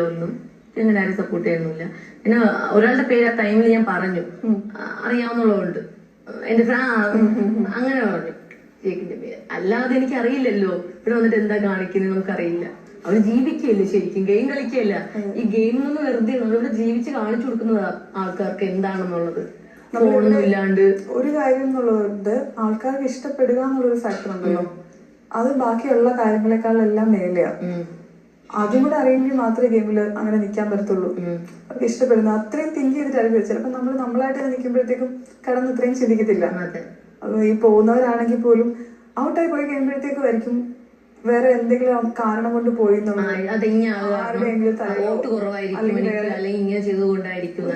ഒന്നും ഞങ്ങളുടെ ആരും സപ്പോർട്ട് ചെയ്യുന്നില്ല. പിന്നെ ഒരാളുടെ പേര് ആ ടൈമിൽ ഞാൻ പറഞ്ഞു. അറിയാവുന്നുള്ളതുകൊണ്ട് എന്റെ ഫ്രാ അങ്ങനെ പറഞ്ഞു. ജേക്കിന്റെ പേര്. അല്ലാതെ എനിക്ക് അറിയില്ലല്ലോ ഇവിടെ വന്നിട്ട് എന്താ കാണിക്കുന്നത് നമുക്കറിയില്ല. അവർ ജീവിക്കുകയല്ലേ ശരിക്കും? ഗെയിം കളിക്കുകയല്ല. ഈ ഗെയിം നിന്ന് വെറുതെ ഇവിടെ ജീവിച്ച് കാണിച്ചു കൊടുക്കുന്നതാ ആൾക്കാർക്ക് എന്താണെന്നുള്ളത്? ഫോണൊന്നുമില്ലാണ്ട് ഒരു കാര്യം എന്നുള്ളത് ആൾക്കാർക്ക് ഇഷ്ടപ്പെടുക എന്നുള്ളൊരു ഫാക്ടർ ഉണ്ടല്ലോ. അത് ബാക്കിയുള്ള കാര്യങ്ങളെക്കാളെല്ലാം മേലെയാണ് അതും കൂടെ അറിയെങ്കിൽ മാത്രമേ ഗെയിമിൽ അങ്ങനെ നിൽക്കാൻ പറ്റത്തുള്ളൂ. അവർക്ക് ഇഷ്ടപ്പെടുന്ന അത്രയും തിങ്ക് ചെയ്തിട്ടായിരിക്കും ചിലപ്പോൾ നമ്മൾ നമ്മളായിട്ട് നിൽക്കുമ്പോഴത്തേക്കും കടന്ന് ഇത്രയും ചിന്തിക്കത്തില്ല. ഈ പോകുന്നവരാണെങ്കിൽ പോലും ഔട്ടായി പോയി കഴിയുമ്പോഴത്തേക്കും ആയിരിക്കും വേറെ എന്തെങ്കിലും കാരണം കൊണ്ട് പോയി ഇങ്ങനെ ചെയ്തുകൊണ്ടായിരിക്കും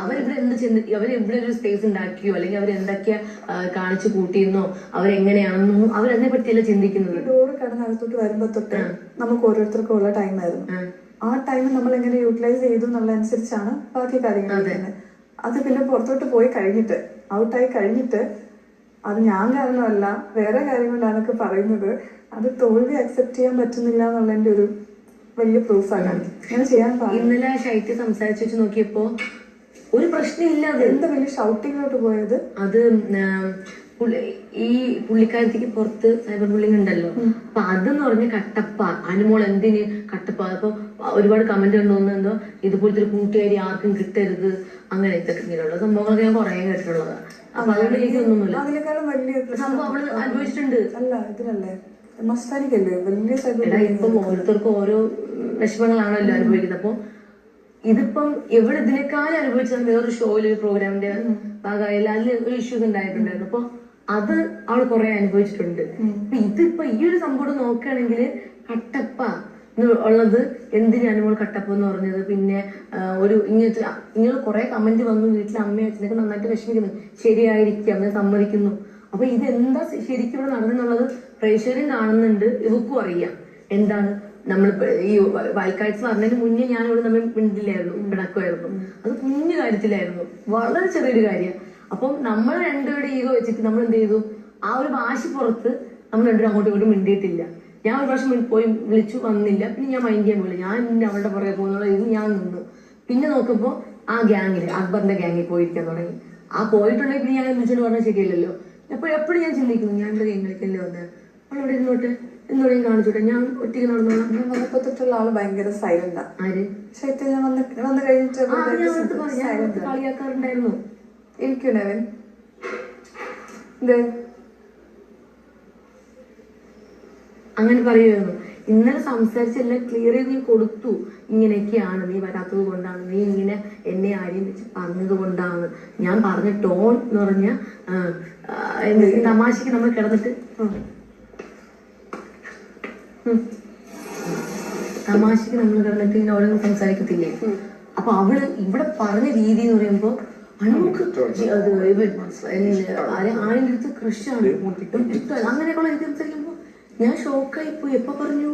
അവരിവിടെ എന്ത് അവരിവിടെ ഒരു സ്പേസ് ഉണ്ടാക്കിയോ? അല്ലെങ്കിൽ അവർ എന്തൊക്കെയാ കാണിച്ചു കൂട്ടിയെന്നോ അവരെങ്ങനെയാണെന്നോ അവരതിനെ പറ്റിയല്ല ചിന്തിക്കുന്നത്. അകത്തോട്ട് വരുമ്പോ തൊട്ട് നമുക്ക് ഓരോരുത്തർക്കും ഉള്ള ടൈം ആയിരുന്നു ആ. ടൈം നമ്മൾ എങ്ങനെ യൂട്ടിലൈസ് ചെയ്തു എന്നുള്ളതനുസരിച്ചാണ് ബാക്കി കാര്യങ്ങൾ ചെയ്യുന്നത്. അത് പിന്നെ പുറത്തോട്ട് പോയി കഴിഞ്ഞിട്ട് ഔട്ടായി കഴിഞ്ഞിട്ട് അത് ഞാൻ കാരണമല്ല വേറെ കാര്യം കൊണ്ടാണൊക്കെ പറയുന്നത്. അത് തോൽവി അക്സെപ്റ്റ് ചെയ്യാൻ പറ്റുന്നില്ല എന്നുള്ളതിന്റെ ഒരു വലിയ പ്രൂഫാണ് ഞാൻ ചെയ്യാൻ ഇന്നലെ ശൈത്യ സംസാരിച്ചു വെച്ച് നോക്കിയപ്പോ ഒരു പ്രശ്നമില്ല അത്. എന്താ വലിയ ഷൗട്ടിങ്ങിലോട്ട് പോയത്? അത് ഈ പുള്ളിക്കാരത്തിക്ക് പുറത്ത് സൈബർ ബുള്ളിങ് ഉണ്ടല്ലോ. അപ്പൊ അതെന്ന് പറഞ്ഞ കട്ടപ്പ അനുമോൾ എന്തിന് കട്ടപ്പ? അപ്പൊ ഒരുപാട് കമന്റ് കണ്ടോന്ന് എന്തോ ഇതുപോലത്തെ ഒരു കൂട്ടുകാരി ആർക്കും കിട്ടരുത് അങ്ങനെ ഇതൊക്കെ ഇങ്ങനെയുള്ള സംഭവങ്ങളൊക്കെ ഞാൻ കുറെ കേട്ടിട്ടുള്ളതാണ് അപ്പൊ അതുകൊണ്ട് എനിക്ക് ഒന്നുമില്ല സംഭവം അവൾ അനുഭവിച്ചിട്ടുണ്ട് അല്ല ഇതിനല്ലേ? ഇപ്പം ഓരോരുത്തർക്കും ഓരോ വിഷമങ്ങളാണല്ലോ അനുഭവിക്കുന്നത് അപ്പൊ ഇതിപ്പം എവിടെ ഇതിനേക്കാളും അനുഭവിച്ചത് വേറൊരു ഷോയിൽ ഒരു പ്രോഗ്രാമിന്റെ ഭാഗമായില്ല അതിൽ ഒരു ഇഷ്യൂസ് ഉണ്ടായിട്ടുണ്ടായിരുന്നു. അപ്പൊ അത് അവൾ കുറെ അനുഭവിച്ചിട്ടുണ്ട്. ഇതിപ്പോ ഈ ഒരു സംഭവം നോക്കുകയാണെങ്കിൽ കട്ടപ്പ ഉള്ളത് എന്തിനാണ് മോൾ കട്ടപ്പ എന്ന് പറഞ്ഞത്? പിന്നെ ഒരു ഇങ്ങനത്തെ ഇങ്ങനെ കുറെ കമന്റ് വന്നു വീട്ടിലെ അമ്മയും അച്ഛനൊക്കെ നന്നായിട്ട് വിഷമിക്കുന്നു. ശരിയായിരിക്കും അമ്മ സമ്മതിക്കുന്നു. അപ്പൊ ഇതെന്താ ശരിക്കും ഇവിടെ നടന്നെന്നുള്ളത് പ്രേക്ഷകരും കാണുന്നുണ്ട്. ഇവക്കും അറിയാം. എന്താണ്? നമ്മൾ ഈ വായിക്കാഴ്ച പറഞ്ഞതിന് മുന്നേ ഞാൻ ഇവിടെ നമ്മൾ മിണ്ടില്ലായിരുന്നു പിണക്കുമായിരുന്നു അത് കുഞ്ഞു കാര്യത്തിലായിരുന്നു. വളരെ ചെറിയൊരു കാര്യം അപ്പം നമ്മൾ രണ്ടുപേരുടെ ഈഗോ വെച്ചിട്ട് നമ്മൾ എന്ത് ചെയ്തു? ആ ഒരു വാശി പുറത്ത് നമ്മൾ രണ്ടുപേരും അങ്ങോട്ടും ഇങ്ങോട്ടും മിണ്ടിയിട്ടില്ല. ഞാൻ ഒരു പ്രാവശ്യം പോയി വിളിച്ചു വന്നില്ല. പിന്നെ ഞാൻ മൈൻഡ് ചെയ്യാൻ പോയില്ല. ഞാൻ പിന്നെ അവളുടെ പുറകെ പോകുന്നുള്ള ഇത് ഞാൻ നിന്നു. പിന്നെ നോക്കുമ്പോൾ ആ ഗ്യാങ്ങിൽ അക്ബറിന്റെ ഗ്യാങ്ങിൽ പോയിരിക്കാൻ തുടങ്ങി. ആ പോയിട്ടുണ്ടെങ്കിൽ പിന്നെ ഞാൻ വിളിച്ചോണ്ട് പറഞ്ഞാൽ ശരിയല്ലല്ലോ. എപ്പോ എപ്പോഴും ഞാൻ ചിന്തിക്കുന്നു ഞാൻ ഇവിടെ ഗെയിം കളിക്കല്ലേ വന്നത് അവളവിടെ ഇരുന്നോട്ടെ? എന്തുകൊണ്ടും കാണിച്ചോട്ടെ? ഞാൻ ഒറ്റയ്ക്ക് നടന്നോളാം. ഞാൻ വന്നപ്പോ തൊട്ടുള്ള ആൾ ഭയങ്കര സൈലന്റാ ആര്? ശൈത്യ ഞാൻ വന്ന് വന്നു കഴിഞ്ഞിട്ട് കളിയാക്കാറുണ്ടായിരുന്നു. ഇരിക്കും നെവിൻ അങ്ങനെ പറയുമായിരുന്നു ഇന്നലെ സംസാരിച്ചെല്ലാം ക്ലിയർ ചെയ്ത് നീ കൊടുത്തു. ഇങ്ങനെയൊക്കെയാണ് നീ വരാത്തത് കൊണ്ടാണ്. നീ ഇങ്ങനെ എന്നെ ആരെയും വെച്ച് പറഞ്ഞത് കൊണ്ടാണ്. ഞാൻ പറഞ്ഞ ടോൺ എന്ന് പറഞ്ഞ തമാശക്ക് നമ്മൾ കിടന്നിട്ട്. തമാശക്ക് നമ്മൾ കിടന്നിട്ട് ഇങ്ങനെ ഓരോന്നും സംസാരിക്കത്തില്ലേ? അപ്പൊ അവൾ ഇവിടെ പറഞ്ഞ രീതി എന്ന് പറയുമ്പോ അനുക്ക് അത് ഇവൻ ആരെ- ആരുടെ അടുത്ത് കൃഷിയാണ് ഇഷ്ടമല്ല അങ്ങനെയൊക്കെയുള്ള രീതി സംസാരിക്കുമ്പോ ഞാൻ ഷോക്കായി പോയി. എപ്പൊ പറഞ്ഞു?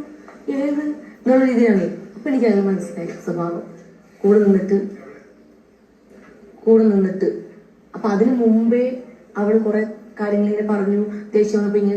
ഏത്? എന്നുള്ള രീതിയാണ് അപ്പൊ എനിക്ക് അത് മനസ്സിലായി സ്വഭാവം. കൂടെ നിന്നിട്ട് കൂടെ നിന്നിട്ട്. അപ്പൊ അതിനു മുമ്പേ അവൾ കുറെ കാര്യങ്ങൾ ഇങ്ങനെ പറഞ്ഞു. ദേഷ്യം വന്നപ്പോ ഇങ്ങനെ